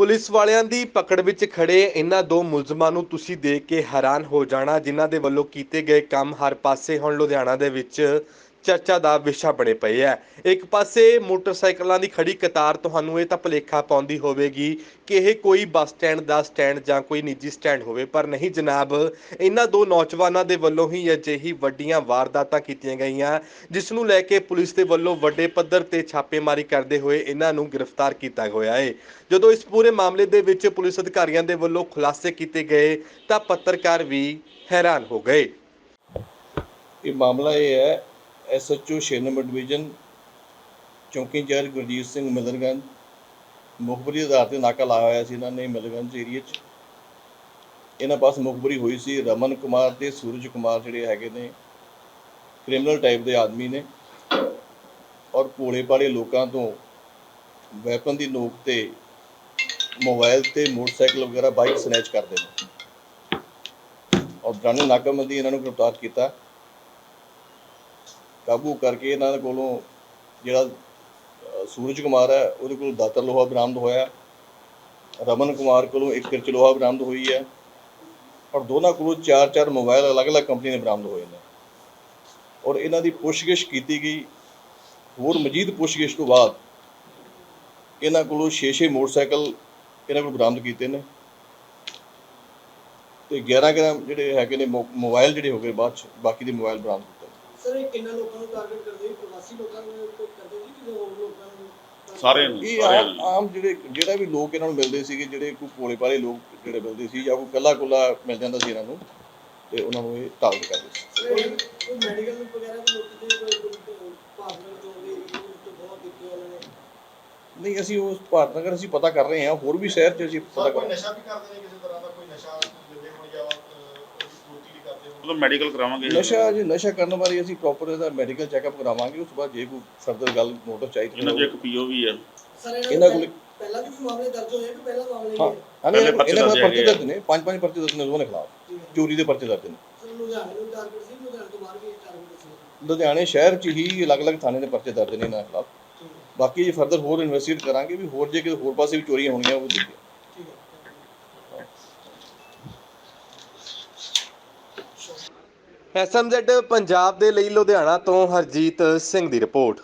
Police ਵਾਲਿਆਂ ਦੀ ਪਕੜ ਵਿੱਚ ਖੜੇ ਇਹਨਾਂ ਦੋ ਮੁਲਜ਼ਮਾਂ ਨੂੰ ਤੁਸੀਂ ਦੇਖ ਕੇ ਹੈਰਾਨ ਹੋ ਜਾਣਾ, ਜਿਨ੍ਹਾਂ ਦੇ ਵੱਲੋਂ ਕੀਤੇ ਗਏ ਕੰਮ ਹਰ ਪਾਸੇ ਹੁਣ ਲੁਧਿਆਣਾ ਦੇ ਵਿੱਚ ਚਰਚਾ ਦਾ ਵਿਸ਼ਾ ਬਣੇ ਪਏ ਹੈ ਇੱਕ ਪਾਸੇ ਮੋਟਰਸਾਈਕਲਾਂ ਦੀ ਖੜੀ ਕਤਾਰ ਤੁਹਾਨੂੰ ਇਹ ਤਾਂ ਭੁਲੇਖਾ ਪਾਉਂਦੀ ਹੋਵੇਗੀ ਕਿ ਇਹ ਕੋਈ ਬੱਸ ਸਟੈਂਡ ਦਾ ਸਟੈਂਡ ਜਾਂ ਕੋਈ ਨਿੱਜੀ ਸਟੈਂਡ ਹੋਵੇ, ਪਰ ਨਹੀਂ ਜਨਾਬ, ਇਹਨਾਂ ਦੋ ਨੌਜਵਾਨਾਂ ਦੇ ਵੱਲੋਂ ਹੀ ਅਜਿਹੀ ਵੱਡੀਆਂ ਵਾਰਦਾਤਾਂ ਕੀਤੀਆਂ ਗਈਆਂ, ਜਿਸ ਨੂੰ ਲੈ ਕੇ ਪੁਲਿਸ ਦੇ ਵੱਲੋਂ ਵੱਡੇ ਪੱਧਰ ਤੇ ਛਾਪੇਮਾਰੀ ਕਰਦੇ ਹੋਏ ਇਹਨਾਂ ਨੂੰ ਗ੍ਰਿਫਤਾਰ ਕੀਤਾ ਹੋਇਆ ਹੈ ਜਦੋਂ ਇਸ ਪੂਰੇ ਮਾਮਲੇ ਦੇ ਵਿੱਚ ਪੁਲਿਸ ਅਧਿਕਾਰੀਆਂ ਦੇ ਵੱਲੋਂ ਖੁਲਾਸੇ ਕੀਤੇ ਗਏ, ਤਾਂ ਪੱਤਰਕਾਰ ਵੀ ਹੈਰਾਨ ਹੋ ਗਏ। ਇਹ ਮਾਮਲਾ ਇਹ ਹੈ ਐਸਐਚਓ 6 ਨੰਬਰ ਡਿਵੀਜ਼ਨ, ਚੌਂਕੀ ਇੰਚਾਰਜ ਗੁਰਜੀਤ ਸਿੰਘ ਮਿਲਰਗੰਜ। ਮੁਖਬਰੀ ਆਧਾਰ ਤੇ ਨਾਕਾ ਲਾਇਆ ਹੋਇਆ ਸੀ ਇਹਨਾਂ ਨੇ ਮਿਲਰਗੰਜ ਏਰੀਏ 'ਚ। ਇਹਨਾਂ ਪਾਸ ਮੁਖਬਰੀ ਹੋਈ ਸੀ ਰਮਨ ਕੁਮਾਰ ਤੇ ਸੂਰਜ ਕੁਮਾਰ ਜਿਹੜੇ ਹੈਗੇ ਨੇ। ਕ੍ਰਿਮੀਨਲ ਟਾਈਪ ਦੇ ਆਦਮੀ ਨੇ। ਔਰ ਭੋਲੇ ਭਾਲੇ ਲੋਕਾਂ ਤੋਂ ਵੈਪਨ ਦੀ ਨੋਕ ਤੇ ਮੋਬਾਈਲ ਤੇ ਮੋਟਰਸਾਈਕਲ ਵਗੈਰਾ, ਬਾਈਕ ਸਨੈਚ ਕਰਦੇ ਨੇ। ਔਰ ਦੌਰਾਨ ਨਾਕਾਬੰਦੀ ਇਹਨਾਂ ਨੂੰ ਗ੍ਰਿਫਤਾਰ ਕੀਤਾ। ਕਾਬੂ ਕਰਕੇ ਇਹਨਾਂ ਕੋਲੋਂ ਜਿਹੜਾ ਸੂਰਜ ਕੁਮਾਰ ਹੈ, ਉਹਦੇ ਕੋਲੋਂ ਦਾਤਰ ਲੋਹਾ ਬਰਾਮਦ ਹੋਇਆ। ਰਮਨ ਕੁਮਾਰ ਕੋਲੋਂ ਇੱਕ ਕਿਰਚ ਲੋਹਾ ਬਰਾਮਦ ਹੋਈ ਹੈ। ਔਰ ਦੋਨਾਂ ਕੋਲੋਂ ਚਾਰ ਚਾਰ ਮੋਬਾਈਲ ਅਲੱਗ-ਅਲੱਗ ਕੰਪਨੀ ਦੇ ਬਰਾਮਦ ਹੋਏ ਨੇ। ਔਰ ਇਹਨਾਂ ਦੀ ਪੁੱਛਗਿੱਛ ਕੀਤੀ ਗਈ। ਹੋਰ ਮਜ਼ੀਦ ਪੁੱਛਗਿੱਛ ਤੋਂ ਬਾਅਦ ਇਹਨਾਂ ਕੋਲੋਂ 6-6 ਮੋਟਰਸਾਈਕਲ ਇਹਨਾਂ ਕੋਲ ਬਰਾਮਦ ਕੀਤੇ ਨੇ। ਤੇ 11 ਗ੍ਰਾਮ ਜਿਹੜੇ ਹੈਗੇ ਨੇ ਮੋ- ਮੋਬਾਈਲ ਜਿਹੜੇ ਹੋ ਗਏ ਬਾਅਦ ਚ, ਬਾਕੀ ਦੇ ਮੋਬਾਈਲ ਬਰਾਮਦ ਸਰ ਇਹ ਕਿੰਨਾ ਲੋਕਾਂ ਨੂੰ ਟਾਰਗੇਟ ਕਰਦੇ ਜੀ? ਪ੍ਰਵਾਸੀ ਲੋਕਾਂ ਨੂੰ ਕੋਈ ਕਰਦੇ ਜੀ ਕਿ ਹੋਰ ਲੋਕਾਂ ਨੂੰ ਸਾਰਿਆਂ ਨੂੰ ਇਹ ਸਾਰਿਆਂ ਆਮ ਨੂੰ। ਆਮ ਜਿਹੜੇ ਜਿਹੜਾ ਵੀ ਲੋਕ ਇਹਨਾਂ ਨੂੰ ਮਿਲਦੇ ਸੀਗੇ ਜਿਹੜੇ ਕੋਈ ਭੋਲੇ ਭਾਲੇ ਲੋਕ ਜਿਹੜੇ ਮਿਲਦੇ ਸੀ ਜਾਂ ਕੋਈ ਕੱਲਾ ਕੁੱਲਾ ਮਿਲ ਜਾਂਦਾ ਸੀ ਇਹਨਾਂ ਨੂੰ ਤੇ ਉਹਨਾਂ ਨੂੰ ਇਹ ਟਾਰਗੇਟ ਕਰਦੇ ਸੀ। ਸਰ ਇਹ ਕੋਈ ਮੈਡੀਕਲ ਵਗੈਰਾ ਵੀ ਲੋਕ ਦੇ ਕੋਈ ਪਾਰਟਨਰ ਤੋਂ ਦੇ ਤੋਂ ਬਹੁਤ ਦਿੱਤੇ ਉਹਨਾਂ ਨੇ। ਨਹੀਂ ਅਸੀਂ ਉਸ ਭਾਰਤ ਨਗਰ ਅਸੀਂ ਪਤਾ ਕਰ ਰਹੇ ਹਾਂ ਹੋਰ ਵੀ ਸ਼ਹਿਰ 'ਚ ਅਸੀਂ ਪਤਾ ਸਰ ਕਰ ਕੋਈ ਨਸ਼ਾ ਵੀ ਕਰਦੇ ਨੇ ਕਿਸੇ ਤਰ੍ਹਾਂ ਦਾ? ਕੋਈ ਨਸ਼ਾ ਲੈਂਦੇ ਹੋਣ ਜਾਂ ਅਹ, ਉਹਦੀ ਪੂਰਤੀ ਵੀ ਕਰਦੇ ਹੋਣ ਉਹਦਾ ਮੈਡੀਕਲ ਕਰਾਵਾਂਗੇ। ਨਸ਼ਾ ਜੇ ਨਸ਼ਾ ਕਰਨ ਬਾਰੇ ਅਸੀਂ ਪ੍ਰੋਪਰ ਇਹਦਾ ਮੈਡੀਕਲ ਚੈੱਕਅਪ ਕਰਾਵਾਂਗੇ ਉਸ ਤੋਂ ਬਾਅਦ ਜੇ ਕੋਈ ਫਰਦਰ ਗੱਲ ਮੋਟਰ ਚਾਹੀਦੀ ਇਹਨਾਂ 'ਚ ਇੱਕ ਪੀਓ ਵੀ ਹੈ। ਸਰ ਇਹਨਾਂ ਕੋਲ- ਕੋਲ ਪਹਿਲਾਂ ਵੀ ਮਾਮਲੇ ਦਰਜ ਹੋਏ ਕਿ ਪਹਿਲਾ ਮਾਮਲਾ ਹੀ। ਇਹਨਾਂ ਦਰਜ ਪਰਚੇ ਦਰਜ ਨੇ ਪੰਜ ਪੰਜ ਪਰਚੇ ਦਰਜ ਨੇ ਦੇ ਖਿਲਾਫ। ਚੋਰੀ ਦੇ ਪਰਚੇ ਦਰਜ ਨੇ। ਲੁਧਿਆਣੇ ਨੂੰ ਟਾਰਗੇਟ ਸੀ ਲੁਧਿਆਣੇ ਤੋਂ ਬਾਹਰ ਵੀ ਟਾਰਗੇਟ ਸੀ। ਲੁਧਿਆਣੇ ਸ਼ਹਿਰ 'ਚ ਹੀ ਅਲੱਗ-ਅਲੱਗ ਥਾਣੇ ਦੇ ਪਰਚੇ ਦਰਜ ਨੇ ਇਹਨਾਂ ਖਿਲਾਫ। ਬਾਕੀ ਜੇ ਫਰਦਰ ਹੋਰ ਇਨਵੈਸਟੀਗੇਟ ਕਰਾਂਗੇ ਵੀ ਹੋਰ ਜੇ ਕਿਤੇ ਹੋਰ ਪਾਸੇ ਵੀ ਚੋਰੀਆਂ ਹੋਣੀਆਂ ਉਹ ਦੇਖੀਏ ਠੀਕ ਹੈ ਐਸਐਮਜ਼ੈਡ ਪੰਜਾਬ ਦੇ ਲਈ ਲੁਧਿਆਣਾ ਤੋਂ ਹਰਜੀਤ ਸਿੰਘ ਦੀ ਰਿਪੋਰਟ।